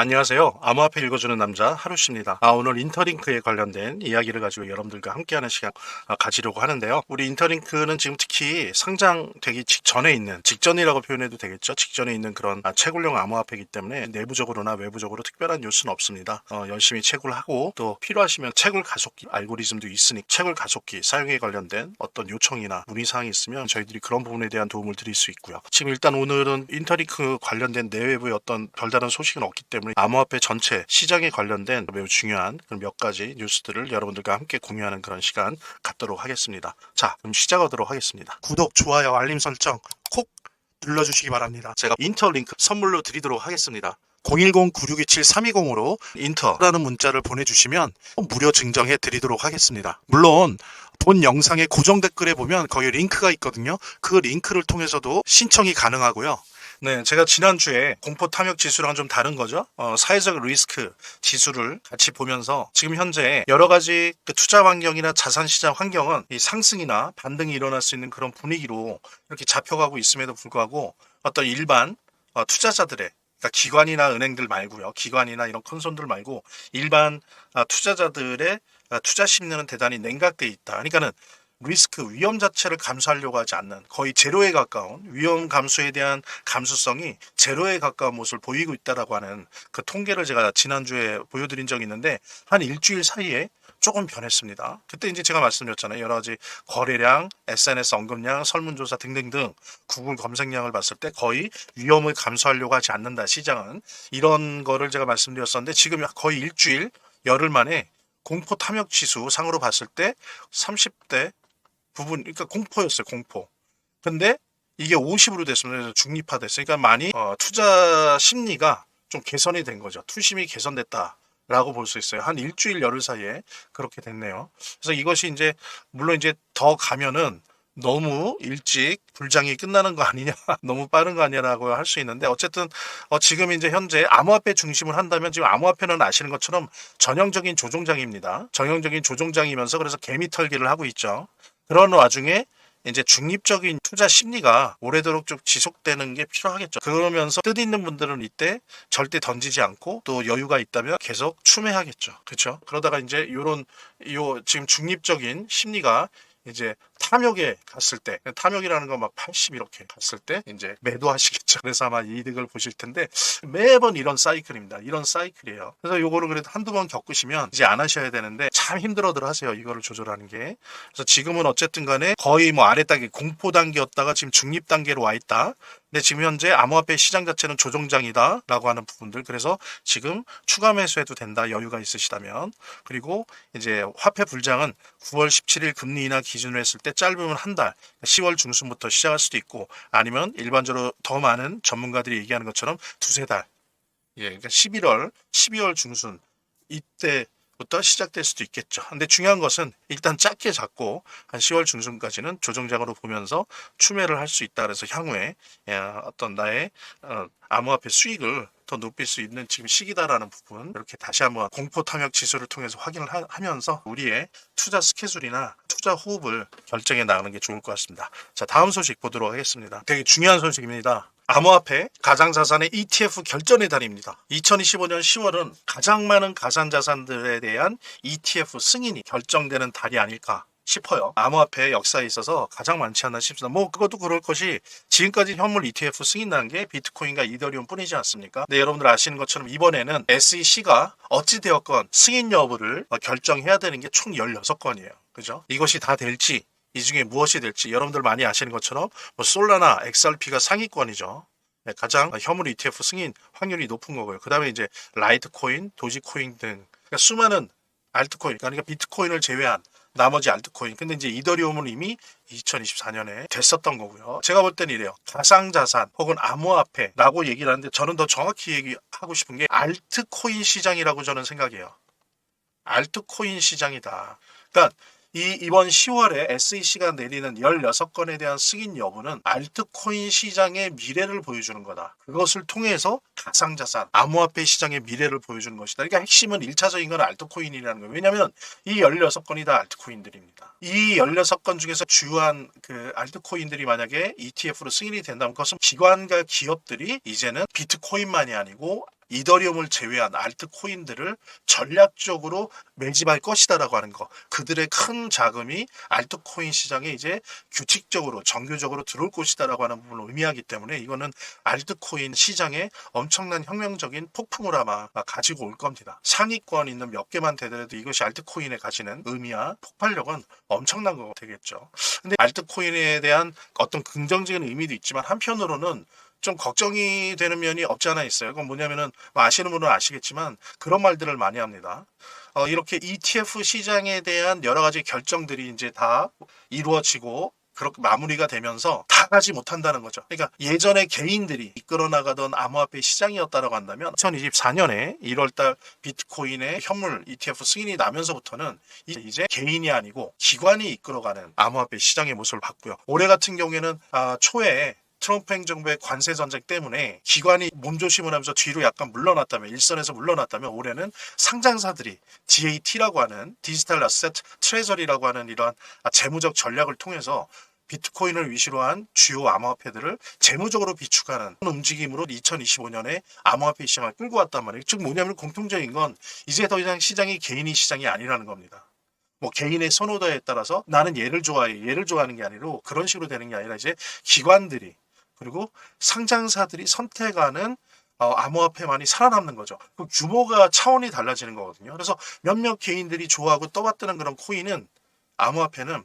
안녕하세요. 암호화폐 읽어주는 남자 하루씨입니다. 아, 오늘 인터링크에 관련된 이야기를 가지고 여러분들과 함께하는 시간 아, 가지려고 하는데요. 우리 인터링크는 지금 특히 상장되기 직전에 있는 직전이라고 표현해도 되겠죠. 직전에 있는 그런 아, 채굴용 암호화폐이기 때문에 내부적으로나 외부적으로 특별한 뉴스는 없습니다. 어, 열심히 채굴하고 또 필요하시면 채굴 가속기 알고리즘도 있으니 채굴 가속기 사용에 관련된 어떤 요청이나 문의사항이 있으면 저희들이 그런 부분에 대한 도움을 드릴 수 있고요. 지금 일단 오늘은 인터링크 관련된 내외부의 어떤 별다른 소식은 없기 때문에 암호화폐 전체 시장에 관련된 매우 중요한 몇 가지 뉴스들을 여러분들과 함께 공유하는 그런 시간 갖도록 하겠습니다. 자, 그럼 시작하도록 하겠습니다. 구독, 좋아요, 알림 설정 콕 눌러주시기 바랍니다. 제가 인터링크 선물로 드리도록 하겠습니다. 010-9627-320으로 인터라는 문자를 보내주시면 무료 증정해 드리도록 하겠습니다. 물론 본 영상의 고정 댓글에 보면 거기 링크가 있거든요. 그 링크를 통해서도 신청이 가능하고요. 네, 제가 지난주에 공포 탐욕 지수랑 좀 다른 거죠. 어, 사회적 리스크 지수를 같이 보면서 지금 현재 여러 가지 그 투자 환경이나 자산 시장 환경은 이 상승이나 반등이 일어날 수 있는 그런 분위기로 이렇게 잡혀가고 있음에도 불구하고 어떤 일반 어, 투자자들의 그러니까 기관이나 은행들 말고요. 기관이나 이런 큰 손들 말고 일반 아, 투자자들의 아, 투자 심리는 대단히 냉각돼 있다. 그러니까는 리스크 위험 자체를 감수하려고 하지 않는 거의 제로에 가까운 위험 감수에 대한 감수성이 제로에 가까운 모습을 보이고 있다라고 하는 그 통계를 제가 지난주에 보여드린 적이 있는데 한 일주일 사이에 조금 변했습니다. 그때 이제 제가 말씀드렸잖아요. 여러 가지 거래량, SNS 언급량, 설문조사 등등등 구글 검색량을 봤을 때 거의 위험을 감수하려고 하지 않는다. 시장은 이런 거를 제가 말씀드렸었는데 지금 거의 일주일 열흘 만에 공포 탐욕 지수 상으로 봤을 때 30대 부분, 그러니까 공포였어요, 공포. 근데 이게 50으로 됐습니다. 그래서 중립화됐어요. 그러니까 많이 어, 투자 심리가 좀 개선이 된 거죠. 투심이 개선됐다. 라고 볼 수 있어요. 한 일주일 열흘 사이에 그렇게 됐네요. 그래서 이것이 이제 물론 이제 더 가면은 너무 일찍 불장이 끝나는 거 아니냐, 너무 빠른 거 아니냐라고 할 수 있는데 어쨌든 어 지금 이제 현재 암호화폐 중심을 한다면 지금 암호화폐는 아시는 것처럼 전형적인 조종장입니다. 전형적인 조종장이면서 그래서 개미 털기를 하고 있죠. 그런 와중에 이제 중립적인 투자 심리가 오래도록 좀 지속되는 게 필요하겠죠. 그러면서 뜻 있는 분들은 이때 절대 던지지 않고 또 여유가 있다면 계속 추매하겠죠. 그렇죠? 그러다가 이제 요런 요 지금 중립적인 심리가 이제 탐욕에 갔을 때 탐욕이라는 건 막 80 이렇게 갔을 때 이제 매도하시겠죠. 그래서 아마 이득을 보실 텐데 매번 이런 사이클입니다. 이런 사이클이에요. 그래서 요거를 그래도 한두 번 겪으시면 이제 안 하셔야 되는데 참 힘들어들 하세요. 이거를 조절하는 게. 그래서 지금은 어쨌든 간에 거의 뭐 아래 단계 공포 단계였다가 지금 중립 단계로 와 있다. 근데 지금 현재 암호화폐 시장 자체는 조정장이다라고 하는 부분들 그래서 지금 추가 매수해도 된다 여유가 있으시다면 그리고 이제 화폐 불장은 9월 17일 금리 인하 기준으로 했을 때 짧으면 한 달 10월 중순부터 시작할 수도 있고 아니면 일반적으로 더 많은 전문가들이 얘기하는 것처럼 두세 달 예, 그러니까 11월 12월 중순 이때 부터 시작될 수도 있겠죠. 근데 중요한 것은 일단 짧게 잡고 한 10월 중순까지는 조정장으로 보면서 추매를 할 수 있다. 그래서 향후에 예, 어떤 나의 어, 암호화폐 수익을 더 높일 수 있는 지금 시기다라는 부분 이렇게 다시 한번 공포 탐욕 지수를 통해서 확인을 하, 하면서 우리의 투자 스케줄이나 투자 호흡을 결정해 나가는 게 좋을 것 같습니다. 자 다음 소식 보도록 하겠습니다. 되게 중요한 소식입니다. 암호화폐 가상자산의 ETF 결전의 달입니다. 2025년 10월은 가장 많은 가상자산들에 대한 ETF 승인이 결정되는 달이 아닐까 싶어요. 암호화폐 역사에 있어서 가장 많지 않나 싶습니다. 뭐 그것도 그럴 것이 지금까지 현물 ETF 승인 난 게 비트코인과 이더리움 뿐이지 않습니까? 근데 여러분들 아시는 것처럼 이번에는 SEC가 어찌되었건 승인 여부를 결정해야 되는 게 총 16건이에요. 그죠? 이것이 다 될지 이 중에 무엇이 될지 여러분들 많이 아시는 것처럼 뭐 솔라나 XRP가 상위권이죠. 네, 가장 현물 ETF 승인 확률이 높은 거고요. 그 다음에 이제 라이트코인, 도지코인 등 그러니까 수많은 알트코인, 그러니까 비트코인을 제외한 나머지 알트코인. 근데 이제 이더리움은 이미 2024년에 됐었던 거고요. 제가 볼 때는 이래요. 가상자산 혹은 암호화폐라고 얘기를 하는데 저는 더 정확히 얘기하고 싶은 게 알트코인 시장이라고 저는 생각해요. 알트코인 시장이다. 그러니까 이 이번 10월에 SEC가 내리는 16건에 대한 승인 여부는 알트코인 시장의 미래를 보여주는 거다. 그것을 통해서 가상자산, 암호화폐 시장의 미래를 보여주는 것이다. 그러니까 핵심은 1차적인 건 알트코인이라는 거예요. 왜냐하면 이 16건이 다 알트코인들입니다. 이 16건 중에서 주요한 그 알트코인들이 만약에 ETF로 승인이 된다면 그것은 기관과 기업들이 이제는 비트코인만이 아니고 이더리움을 제외한 알트 코인들을 전략적으로 매집할 것이다라고 하는 거. 그들의 큰 자금이 알트 코인 시장에 이제 규칙적으로 정규적으로 들어올 것이다라고 하는 부분을 의미하기 때문에 이거는 알트 코인 시장에 엄청난 혁명적인 폭풍을 아마 가지고 올 겁니다. 상위권 있는 몇 개만 되더라도 이것이 알트 코인에 가지는 의미와 폭발력은 엄청난 거 되겠죠. 근데 알트 코인에 대한 어떤 긍정적인 의미도 있지만 한편으로는 좀 걱정이 되는 면이 없지 않아 있어요. 그건 뭐냐면은 뭐 아시는 분은 아시겠지만 그런 말들을 많이 합니다. 어, 이렇게 ETF 시장에 대한 여러 가지 결정들이 이제 다 이루어지고 그렇게 마무리가 되면서 다 가지 못한다는 거죠. 그러니까 예전에 개인들이 이끌어 나가던 암호화폐 시장이었다라고 한다면 2024년에 1월달 비트코인의 현물 ETF 승인이 나면서부터는 이제- 개인이 아니고 기관이 이끌어가는 암호화폐 시장의 모습을 봤고요. 올해 같은 경우에는 아, 초에 트럼프 행정부의 관세 전쟁 때문에 기관이 몸조심을 하면서 뒤로 약간 물러났다면 일선에서 물러났다면 올해는 상장사들이 DAT라고 하는 디지털 어셋 트레저리라고 하는 이러한 아, 재무적 전략을 통해서 비트코인을 위시로 한 주요 암호화폐들을 재무적으로 비축하는 움직임으로 2025년에 암호화폐 시장을 끌고 왔단 말이에요. 즉 뭐냐면 공통적인 건 이제 더 이상 시장이 개인이 시장이 아니라는 겁니다. 뭐 개인의 선호도에 따라서 나는 얘를 좋아해, 얘를 좋아하는 게 아니라 그런 식으로 되는 게 아니라 이제 기관들이 그리고 상장사들이 선택하는 어, 암호화폐만이 살아남는 거죠. 그 규모가 차원이 달라지는 거거든요. 그래서 몇몇 개인들이 좋아하고 떠받드는 그런 코인은 암호화폐는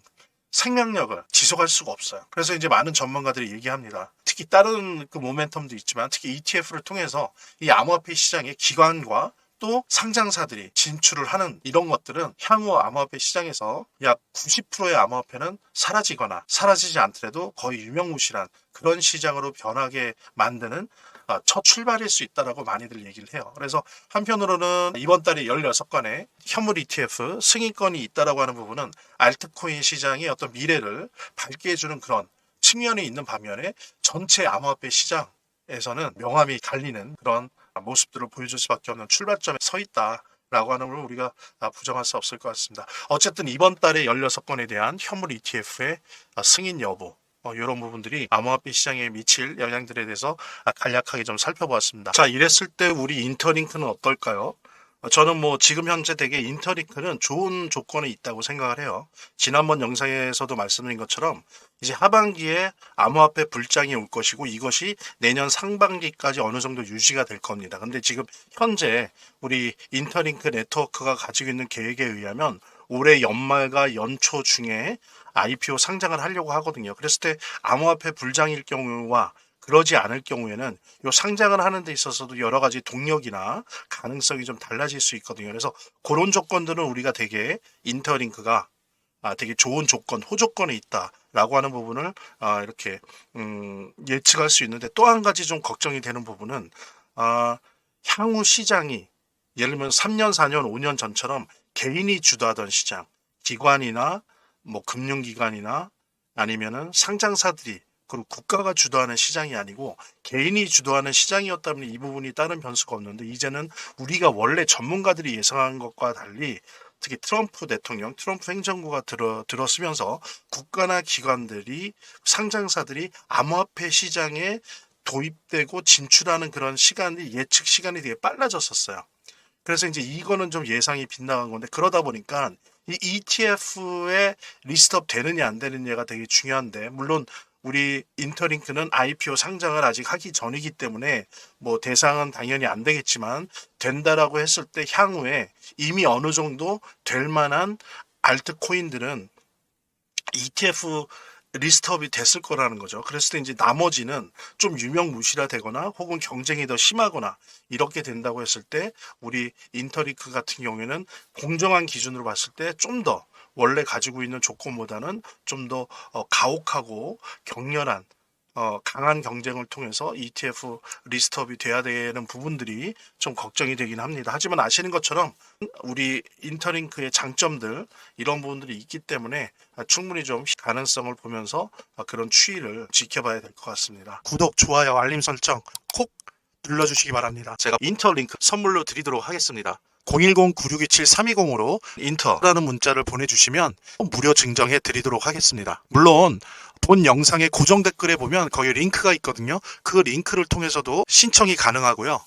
생명력을 지속할 수가 없어요. 그래서 이제 많은 전문가들이 얘기합니다. 특히 다른 그 모멘텀도 있지만 특히 ETF를 통해서 이 암호화폐 시장의 기관과 또 상장사들이 진출을 하는 이런 것들은 향후 암호화폐 시장에서 약 90%의 암호화폐는 사라지거나 사라지지 않더라도 거의 유명무실한 그런 시장으로 변하게 만드는 아, 첫 출발일 수 있다라고 많이들 얘기를 해요. 그래서 한편으로는 이번 달에 16건의 현물 ETF 승인권이 있다라고 하는 부분은 알트코인 시장의 어떤 미래를 밝게 해주는 그런 측면이 있는 반면에 전체 암호화폐 시장 에서는 명암이 갈리는 그런 모습들을 보여줄 수밖에 없는 출발점에 서 있다. 라고 하는 걸 우리가 부정할 수 없을 것 같습니다. 어쨌든 이번 달에 16건에 대한 현물 ETF의 승인 여부 어, 이런 부분들이 암호화폐 시장에 미칠 영향들에 대해서 아, 간략하게 좀 살펴보았습니다. 자, 이랬을 때 우리 인터링크는 어떨까요? 어, 저는 뭐 지금 현재 되게 인터링크는 좋은 조건이 있다고 생각을 해요. 지난번 영상에서도 말씀드린 것처럼 이제 하반기에 암호화폐 불장이 올 것이고 이것이 내년 상반기까지 어느 정도 유지가 될 겁니다. 근데 지금 현재 우리 인터링크 네트워크가 가지고 있는 계획에 의하면 올해 연말과 연초 중에 IPO 상장을 하려고 하거든요. 그랬을 때 암호화폐 불장일 경우와 그러지 않을 경우에는 이 상장을 하는 데 있어서도 여러 가지 동력이나 가능성이 좀 달라질 수 있거든요. 그래서 그런 조건들은 우리가 되게 인터링크가 아, 되게 좋은 조건, 호조건에 있다라고 하는 부분을 아, 이렇게 음, 예측할 수 있는데 또 한 가지 좀 걱정이 되는 부분은 아, 향후 시장이 예를 들면 3년, 4년, 5년 전처럼 개인이 주도하던 시장, 기관이나 뭐 금융기관이나 아니면은 상장사들이 그리고 국가가 주도하는 시장이 아니고 개인이 주도하는 시장이었다면 이 부분이 다른 변수가 없는데 이제는 우리가 원래 전문가들이 예상한 것과 달리 특히 트럼프 대통령, 트럼프 행정부가 들어 들어서면서 국가나 기관들이 상장사들이 암호화폐 시장에 도입되고 진출하는 그런 시간이 예측 시간이 되게 빨라졌었어요. 그래서 이제 이거는 좀 예상이 빗나간 건데 그러다 보니까 이 ETF에 리스트업 되느냐 안 되느냐가 되게 중요한데 물론 우리 인터링크는 IPO 상장을 아직 하기 전이기 때문에 뭐 대상은 당연히 안 되겠지만 된다라고 했을 때 향후에 이미 어느 정도 될 만한 알트코인들은 ETF 리스트업이 됐을 거라는 거죠. 그랬을 때 이제 나머지는 좀 유명무실화 되거나 혹은 경쟁이 더 심하거나 이렇게 된다고 했을 때 우리 인터리크 같은 경우에는 공정한 기준으로 봤을 때 좀 더 원래 가지고 있는 조건보다는 좀 더 가혹하고 격렬한 어, 강한 경쟁을 통해서 ETF 리스트업이 돼야 되는 부분들이 좀 걱정이 되긴 합니다. 하지만 아시는 것처럼 우리 인터링크의 장점들 이런 부분들이 있기 때문에 충분히 좀 가능성을 보면서 그런 추이를 지켜봐야 될 것 같습니다. 구독, 좋아요, 알림 설정 콕 눌러주시기 바랍니다. 제가 인터링크 선물로 드리도록 하겠습니다. 010-9627-320으로 인터라는 문자를 보내주시면 무료 증정해 드리도록 하겠습니다. 물론 본 영상의 고정 댓글에 보면 거기 링크가 있거든요. 그 링크를 통해서도 신청이 가능하고요.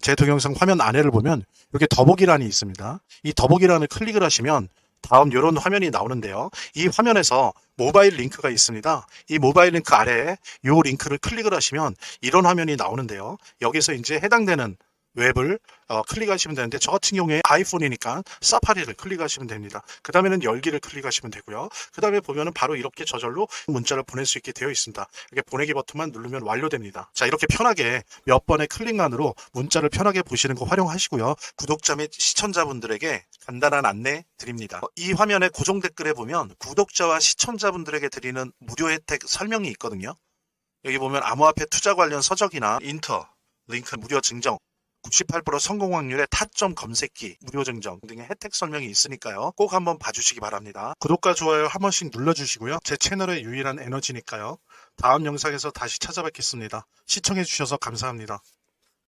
제 동영상 화면 아래를 보면 이렇게 더보기란이 있습니다. 이 더보기란을 클릭을 하시면 다음 이런 화면이 나오는데요. 이 화면에서 모바일 링크가 있습니다. 이 모바일 링크 아래에 이 링크를 클릭을 하시면 이런 화면이 나오는데요. 여기서 이제 해당되는 웹을 어, 클릭하시면 되는데 저 같은 경우에 아이폰이니까 사파리를 클릭하시면 됩니다. 그 다음에는 열기를 클릭하시면 되고요. 그 다음에 보면은 바로 이렇게 저절로 문자를 보낼 수 있게 되어 있습니다. 이렇게 보내기 버튼만 누르면 완료됩니다. 자 이렇게 편하게 몇 번의 클릭만으로 문자를 편하게 보시는 거 활용하시고요. 구독자 및 시청자분들에게 간단한 안내 드립니다. 어, 이 화면에 고정 댓글에 보면 구독자와 시청자분들에게 드리는 무료 혜택 설명이 있거든요. 여기 보면 암호화폐 투자 관련 서적이나 인터, 링크 무료 증정, 98% 성공 확률의 타점 검색기, 무료 증정 등의 혜택 설명이 있으니까요. 꼭 한번 봐주시기 바랍니다. 구독과 좋아요 한 번씩 눌러주시고요. 제 채널의 유일한 에너지니까요. 다음 영상에서 다시 찾아뵙겠습니다. 시청해주셔서 감사합니다.